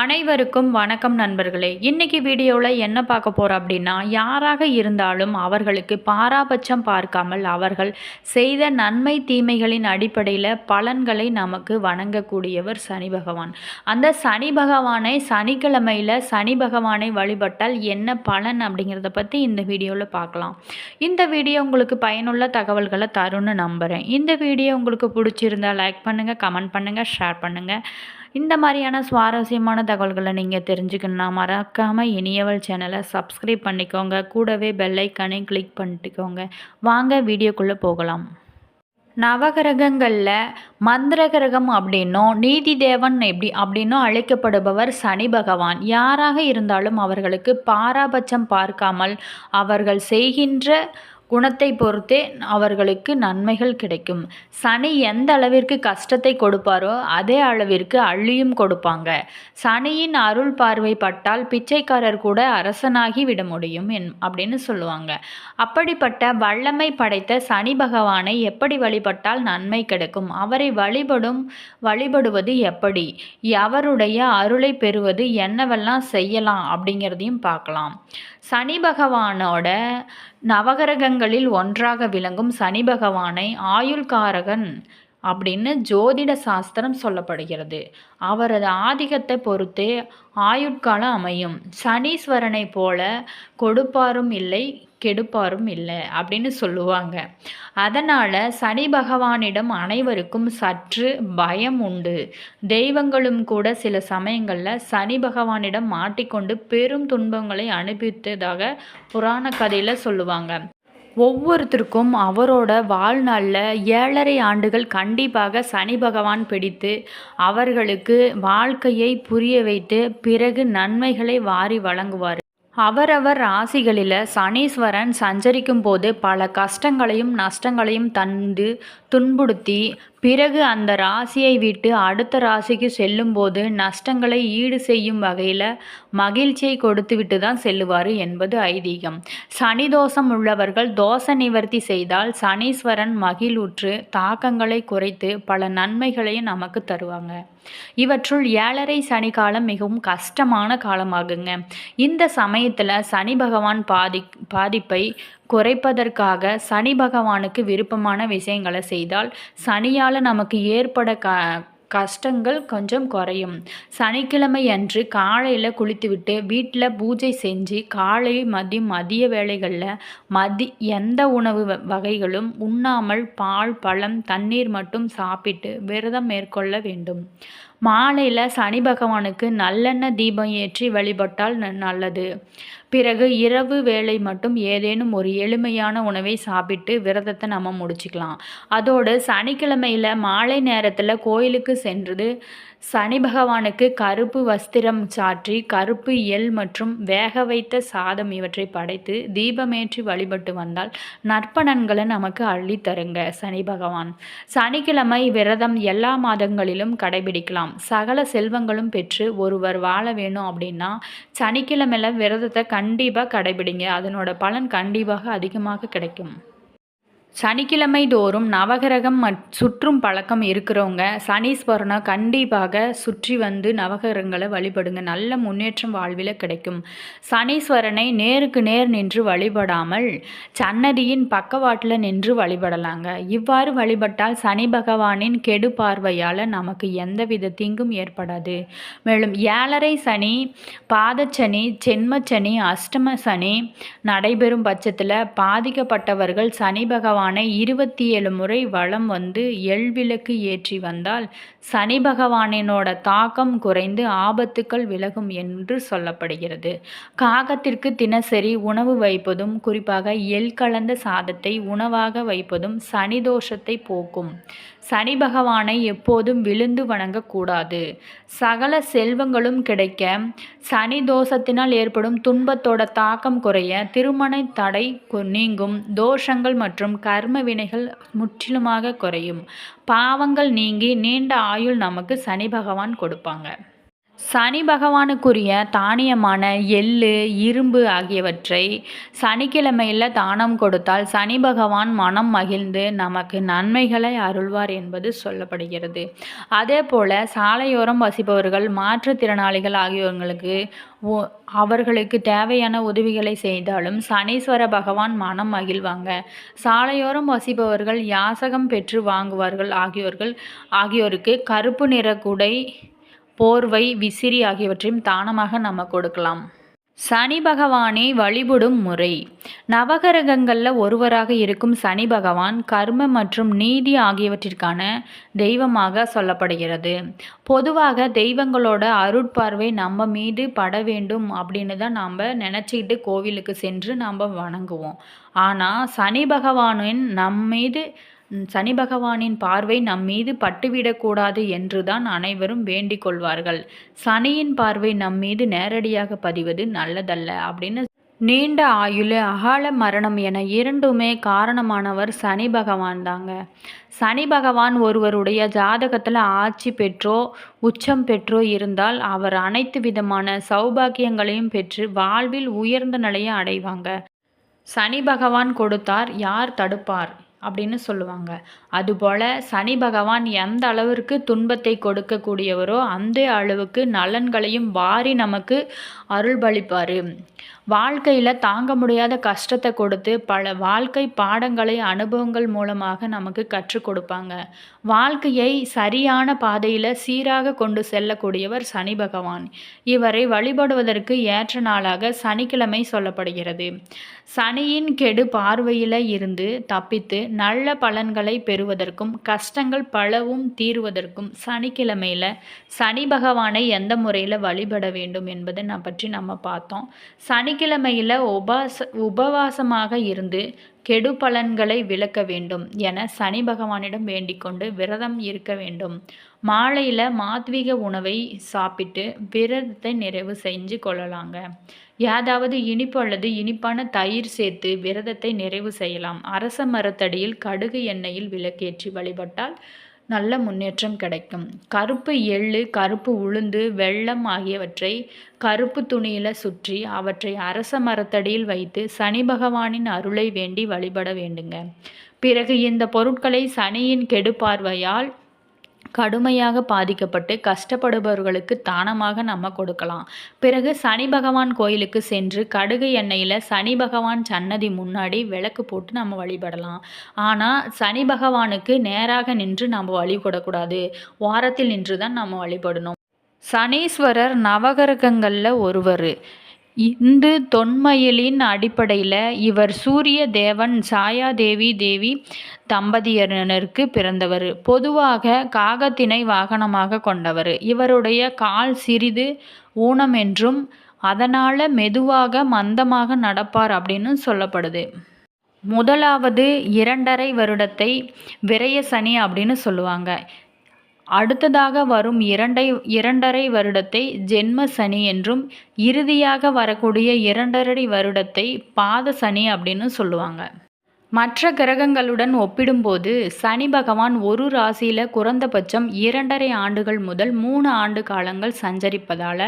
அனைவருக்கும் வணக்கம் நண்பர்களே. இன்னைக்கு வீடியோவில் என்ன பார்க்க போகிறோம் அப்படின்னா யாராக இருந்தாலும் அவர்களுக்கு பாராபட்சம் பார்க்காமல் அவர்கள் செய்த நன்மை தீமைகளின் அடிப்படையில் பலன்களை நமக்கு வணங்கக்கூடியவர் சனி பகவான். அந்த சனி பகவானை சனிக்கிழமையில் சனி பகவானை வழிபட்டால் என்ன பலன் அப்படிங்கிறத பற்றி இந்த வீடியோவில் பார்க்கலாம். இந்த வீடியோ உங்களுக்கு பயனுள்ள தகவல்களை தரும்னு நம்புகிறேன் இந்த வீடியோ உங்களுக்கு பிடிச்சிருந்தா லைக் பண்ணுங்கள் கமெண்ட் பண்ணுங்கள் ஷேர் பண்ணுங்கள் இந்த மாதிரியான சுவாரஸ்யமான தகவல்களை நீங்கள் தெரிஞ்சுக்கணுன்னா மறக்காமல் இனியவள் சேனலை சப்ஸ்கிரைப் பண்ணிக்கோங்க. கூடவே பெல்லைக்கானே கிளிக் பண்ணிக்கோங்க வாங்க வீடியோக்குள்ளே போகலாம். நவகிரகங்களில் மந்திரகிரகம் அப்படின்னும் நீதி தேவன் எப்படி அப்படின்னும் அழைக்கப்படுபவர் சனி பகவான். யாராக இருந்தாலும் அவர்களுக்கு பாராபட்சம் பார்க்காமல் அவர்கள் செய்கின்ற குணத்தை பொறுத்தே அவர்களுக்கு நன்மைகள் கிடைக்கும். சனி எந்த அளவிற்கு கஷ்டத்தை கொடுப்பாரோ அதே அளவிற்கு அள்ளியும் கொடுப்பாங்க. சனியின் அருள் பார்வை பட்டால் பிச்சைக்காரர் கூட அரசனாகி விட முடியும் என் அப்படின்னு சொல்லுவாங்க. அப்படிப்பட்ட வல்லமை படைத்த சனி பகவானை எப்படி வழிபட்டால் நன்மை கிடைக்கும்? அவரை வழிபடும் வழிபடுவது எப்படி? அவருடைய அருளை பெறுவது என்னவெல்லாம் செய்யலாம் அப்படிங்கிறதையும் பார்க்கலாம். சனி பகவானோட நவகிரகங்களில் ஒன்றாக விளங்கும் சனி பகவானை ஆயுள்காரகன் அப்படின்னு ஜோதிட சாஸ்திரம் சொல்லப்படுகிறது. அவரது ஆதிக்கத்தை பொறுத்தே ஆயுட்காலம் அமையும். சனீஸ்வரனை போல கொடுப்பாரும் இல்லை கெடுப்பாரும் இல்லை அப்படின்னு சொல்லுவாங்க. அதனால் சனி பகவானிடம் அனைவருக்கும் சற்று பயம் உண்டு. தெய்வங்களும் கூட சில சமயங்களில் சனி பகவானிடம் மாட்டிக்கொண்டு பெரும் துன்பங்களை அனுப்பித்ததாக புராண கதையில் சொல்லுவாங்க. ஒவ்வொருத்தருக்கும் அவரோட வாழ்நாளில் ஏழரை ஆண்டுகள் கண்டிப்பாக சனி பகவான் பிடித்து அவர்களுக்கு வாழ்க்கையை புரிய வைத்து பிறகு நன்மைகளை வாரி வழங்குவார். அவரவர் ராசிகளில் சனீஸ்வரன் சஞ்சரிக்கும் போது பல கஷ்டங்களையும் நஷ்டங்களையும் தந்து துன்புறுத்தி பிறகு அந்த ராசியை விட்டு அடுத்த ராசிக்கு செல்லும்போது நஷ்டங்களை ஈடு செய்யும் வகையில் மகிழ்ச்சியை கொடுத்துவிட்டு தான் செல்லுவார் என்பது ஐதீகம். சனி தோஷம் உள்ளவர்கள் தோஷ நிவர்த்தி செய்தால் சனீஸ்வரன் மகிழ்வுற்று தாக்கங்களை குறைத்து பல நன்மைகளையும் நமக்கு தருவாங்க. இவற்றுள் ஏழரை சனி காலம் மிகவும் கஷ்டமான காலமாகுங்க. இந்த சமயத்தில் சனி பகவான் பாதி பாதிப்பை குறைப்பதற்காக சனி பகவானுக்கு விருப்பமான விஷயங்களை செய்தால் சனியால் நமக்கு ஏற்பட க கஷ்டங்கள் கொஞ்சம் குறையும். சனிக்கிழமை அன்று காலையில் குளித்துவிட்டு வீட்டில் பூஜை செஞ்சு காலை மதியம் மதிய வேளைகளில் மதி எந்த உணவு வகைகளும் உண்ணாமல் பால் பழம் தண்ணீர் மட்டும் சாப்பிட்டு விரதம் மேற்கொள்ள வேண்டும். மாலையில் சனி பகவானுக்கு நல்லெண்ணெய் தீபம் ஏற்றி வழிபட்டால் நல்லது. பிறகு இரவு வேலை மட்டும் ஏதேனும் ஒரு எளிமையான உணவை சாப்பிட்டு விரதத்தை நம்ம முடிச்சுக்கலாம். அதோடு சனிக்கிழமையில் மாலை நேரத்தில் கோயிலுக்கு சென்றது சனி பகவானுக்கு கருப்பு வஸ்திரம் சாற்றி கருப்பு எல் மற்றும் வேக வைத்த சாதம் இவற்றை படைத்து தீபமேற்றி வழிபட்டு வந்தால் நற்பணன்களை நமக்கு அள்ளி தருங்க சனி பகவான். சனிக்கிழமை விரதம் எல்லா மாதங்களிலும் கடைபிடிக்கலாம். சகல செல்வங்களும் பெற்று ஒருவர் வாழ வேணும் அப்படின்னா சனிக்கிழமையில விரதத்தை கண்டிப்பாக கடைபிடிங்க. அதனோட பலன் கண்டிப்பாக அதிகமாக கிடைக்கும். சனிக்கிழமை தோறும் நவகிரகம் சுற்றும் பழக்கம் இருக்கிறவங்க சனீஸ்வரனை கண்டிப்பாக சுற்றி வந்து நவகிரகங்களை வழிபடுங்க. நல்ல முன்னேற்றம் வாழ்வில் கிடைக்கும். சனீஸ்வரனை நேருக்கு நேர் நின்று வழிபடாமல் சன்னதியின் பக்கவாட்டில் நின்று வழிபடலாங்க. இவ்வாறு வழிபட்டால் சனி பகவானின் கெடு பார்வையால் நமக்கு எந்தவித தீங்கும் ஏற்படாது. மேலும் ஏழரை சனி பாதச்சனி சென்மச்சனி அஷ்டம சனி நடைபெறும் பட்சத்தில் பாதிக்கப்பட்டவர்கள் சனி பகவான் பகவானை இருபத்தி ஏழு முறை வளம் வந்து எள்விளக்கு ஏற்றி வந்தால் சனி பகவானினோட தாக்கம் குறைந்து ஆபத்துக்கள் விலகும் என்று சொல்லப்படுகிறது. காகத்திற்கு தினசரி உணவு வைப்பதும் குறிப்பாக எள் கலந்த சாதத்தை உணவாக வைப்பதும் சனி தோஷத்தை போக்கும். சனி பகவானை எப்போதும் விழுந்து வணங்கக்கூடாது. சகல செல்வங்களும் கிடைக்க சனி தோஷத்தினால் ஏற்படும் துன்பத்தோட தாக்கம் குறைய திருமண தடை நீங்கும். தோஷங்கள் மற்றும் கர்ம வினைகள் முற்றிலுமாக குறையும். பாவங்கள் நீங்கி நீண்ட ஆயுள் நமக்கு சனி பகவான் கொடுப்பாங்க. சனி பகவானுக்குரிய தானியமான எள்ளு இரும்பு ஆகியவற்றை சனிக்கிழமையில் தானம் கொடுத்தால் சனி பகவான் மனம் மகிழ்ந்து நமக்கு நன்மைகளை அருள்வார் என்பது சொல்லப்படுகிறது. அதே போல் சாலையோரம் வசிப்பவர்கள் மாற்றுத்திறனாளிகள் ஆகியோர்களுக்கு அவர்களுக்கு தேவையான உதவிகளை செய்தாலும் சனீஸ்வர பகவான் மனம் மகிழ்வாங்க. சாலையோரம் வசிப்பவர்கள் யாசகம் பெற்று வாங்குவார்கள் ஆகியோர்கள் ஆகியோருக்கு கருப்பு நிற குடை போர்வை விசிறி ஆகியவற்றையும் தானமாக நம்ம கொடுக்கலாம். சனி பகவானை வழிபடும் முறை. நவகரகங்களில் ஒருவராக இருக்கும் சனி பகவான் கர்ம மற்றும் நீதி ஆகியவற்றிற்கான தெய்வமாக சொல்லப்படுகிறது. பொதுவாக தெய்வங்களோட அருட்பார்வை நம்ம மீது பட வேண்டும் அப்படின்னு தான் நாம் நினச்சிக்கிட்டு கோவிலுக்கு சென்று நாம் வணங்குவோம். ஆனால் சனி பகவானின் நம் மீது சனி பகவானின் பார்வை நம் மீது பட்டுவிடக்கூடாது என்றுதான் அனைவரும் வேண்டிக் கொள்வார்கள். சனியின் பார்வை நம் மீது நேரடியாக பதிவது நல்லதல்ல அப்படின்னு நீண்ட ஆயுள் அகால மரணம் என இரண்டுமே காரணமானவர் சனி பகவான் தாங்க. சனி பகவான் ஒருவருடைய ஜாதகத்தில் ஆட்சி பெற்றோ உச்சம் பெற்றோ இருந்தால் அவர் அனைத்து விதமான சௌபாக்கியங்களையும் பெற்று வாழ்வில் உயர்ந்த நிலையை அடைவாங்க. சனி பகவான் கொடுத்தார் யார் தடுப்பார்? அப்படின்னு சொல்லுவாங்க. அதுபோல் சனி பகவான் எந்த அளவிற்கு துன்பத்தை கொடுக்கக்கூடியவரோ அந்த அளவுக்கு நலன்களையும் வாரி நமக்கு அருள்பளிப்பார். வாழ்க்கையில் தாங்க முடியாத கஷ்டத்தை கொடுத்து பல வாழ்க்கை பாடங்களை அனுபவங்கள் மூலமாக நமக்கு கற்றுக் கொடுப்பாங்க. வாழ்க்கையை சரியான பாதையில் சீராக கொண்டு செல்லக்கூடியவர் சனி பகவான். இவரை வழிபடுவதற்கு ஏற்ற நாளாக சனிக்கிழமை சொல்லப்படுகிறது. சனியின் கெடு பார்வையில் இருந்து தப்பித்து நல்ல பலன்களை பெறுவதற்கும் கஷ்டங்கள் பலவும் தீர்வதற்கும் சனிக்கிழமையில் சனி பகவானை எந்த முறையில் வழிபட வேண்டும் என்பதை நான் பற்றி நம்ம பார்த்தோம். சனி சனிக்கிழமையில் உபாச உபவாசமாக இருந்து கெடு பலன்களை விளக்க வேண்டும் என சனி பகவானிடம் வேண்டிக்கொண்டு விரதம் இருக்க வேண்டும். மாலையில் மாத்வீக உணவை சாப்பிட்டு விரதத்தை நிறைவு செஞ்சு கொள்ளலாங்க. ஏதாவது இனிப்பு அல்லது இனிப்பான தயிர் சேர்த்து விரதத்தை நிறைவு செய்யலாம். அரச மரத்தடியில் கடுகு எண்ணெயில் விளக்கேற்றி வழிபட்டால் நல்ல முன்னேற்றம் கிடைக்கும். கருப்பு எள்ளு கருப்பு உளுந்து வெள்ளம் ஆகியவற்றை கருப்பு துணியில் சுற்றி அவற்றை அரச மரத்தடியில் வைத்து சனி பகவானின் அருளை வேண்டி வழிபட வேண்டுங்க. பிறகு இந்த பொருட்களை சனியின் கெடுபார்வையால் கடுமையாக பாதிக்கப்பட்டு கஷ்டப்படுபவர்களுக்கு தானமாக நம்ம கொடுக்கலாம். பிறகு சனி பகவான் கோயிலுக்கு சென்று கடுகு எண்ணெயில் சனி பகவான் சன்னதி முன்னாடி விளக்கு போட்டு நம்ம வழிபடலாம். ஆனால் சனி பகவானுக்கு நேராக நின்று நம்ம வழிபடக்கூடாது வாரத்தில் நின்று தான் நம்ம வழிபடணும். சனீஸ்வரர் நவகிரகங்களில் ஒருவர். இந்து தொன்மையிலின் அடிப்படையில் இவர் சூரிய தேவன் சாயாதேவி தேவி தம்பதியினருக்கு பிறந்தவர். பொதுவாக காகத்தினை வாகனமாக கொண்டவர். இவருடைய கால் சிறிது ஊனம் என்றும் அதனால் மெதுவாக மந்தமாக நடப்பார் அப்படின்னு சொல்லப்படுது. முதலாவது இரண்டரை வருடத்தை விரய சனி அப்படின்னு சொல்லுவாங்க. அடுத்ததாக வரும் இரண்டை இரண்டரை வருடத்தை ஜென்ம சனி என்றும் இறுதியாக வரக்கூடிய இரண்டரை வருடத்தை பாத சனி அப்படின்னு சொல்லுவாங்க. மற்ற கிரகங்களுடன் ஒப்பிடும்போது சனி பகவான் ஒரு ராசியில் குறைந்தபட்சம் இரண்டரை ஆண்டுகள் முதல் மூணு ஆண்டு காலங்கள் சஞ்சரிப்பதால்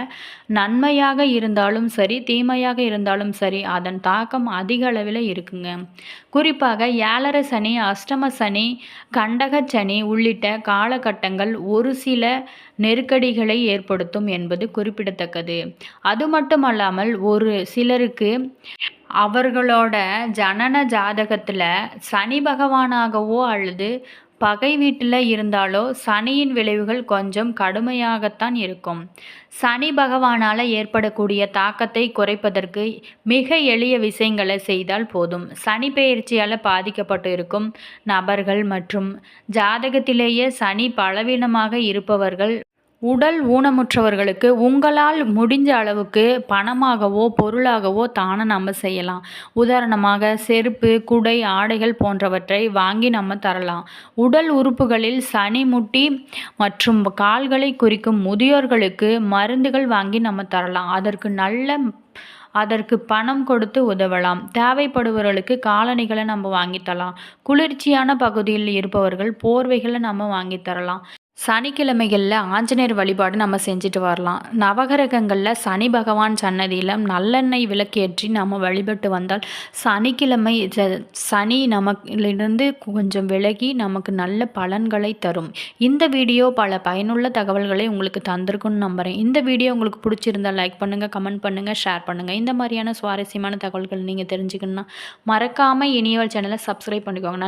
நன்மையாக இருந்தாலும் சரி தீமையாக இருந்தாலும் சரி அதன் தாக்கம் அதிக அளவில் இருக்குங்க. குறிப்பாக ஏழரை சனி அஷ்டம சனி கண்டக சனி உள்ளிட்ட காலகட்டங்கள் ஒரு சில நெருக்கடிகளை ஏற்படுத்தும் என்பது குறிப்பிடத்தக்கது. அது மட்டுமல்லாமல் ஒரு சிலருக்கு அவர்களோட ஜனன ஜாதகத்தில் சனி பகவானாகவோ அல்லது பகை வீட்டில் இருந்தாலோ சனியின் விளைவுகள் கொஞ்சம் கடுமையாகத்தான் இருக்கும். சனி பகவானால் ஏற்படக்கூடிய தாக்கத்தை குறைப்பதற்கு மிக எளிய விஷயங்களை செய்தால் போதும். சனி பயிற்சியால் பாதிக்கப்பட்டு இருக்கும் நபர்கள் மற்றும் ஜாதகத்திலேயே சனி பலவீனமாக இருப்பவர்கள் உடல் ஊனமுற்றவர்களுக்கு உங்களால் முடிஞ்ச அளவுக்கு பணமாகவோ பொருளாகவோ தானே நம்ம செய்யலாம். உதாரணமாக செருப்பு குடை ஆடைகள் போன்றவற்றை வாங்கி நம்ம தரலாம். உடல் உறுப்புகளில் சனி முட்டி மற்றும் கால்களை குறிக்கும் முதியோர்களுக்கு மருந்துகள் வாங்கி நம்ம தரலாம். அதற்கு நல்ல அதற்கு பணம் கொடுத்து உதவலாம். தேவைப்படுபவர்களுக்கு காலணிகளை நம்ம வாங்கி தரலாம். குளிர்ச்சியான பகுதியில் இருப்பவர்கள் போர்வைகளை நம்ம வாங்கி தரலாம். சனிக்கிழமைகளில் ஆஞ்சநேயர் வழிபாடு நம்ம செஞ்சுட்டு வரலாம். நவகிரகங்களில் சனி பகவான் சன்னதியில் நல்லெண்ணெய் விளக்கேற்றி நம்ம வழிபட்டு வந்தால் சனிக்கிழமை ச- சனி நமக்கிலிருந்து கொஞ்சம் விலகி நமக்கு நல்ல பலன்களை தரும். இந்த வீடியோ பல பயனுள்ள தகவல்களை உங்களுக்கு தந்திருக்குன்னு நம்புகிறேன் இந்த வீடியோ உங்களுக்கு பிடிச்சிருந்தால் லைக் பண்ணுங்கள் கமெண்ட் பண்ணுங்கள் ஷேர் பண்ணுங்கள் இந்த மாதிரியான சுவாரஸ்யமான தகவல்கள் நீங்கள் தெரிஞ்சுக்கணுன்னா மறக்காமல் இனியவள் சேனலை சப்ஸ்கிரைப் பண்ணிக்கோங்க.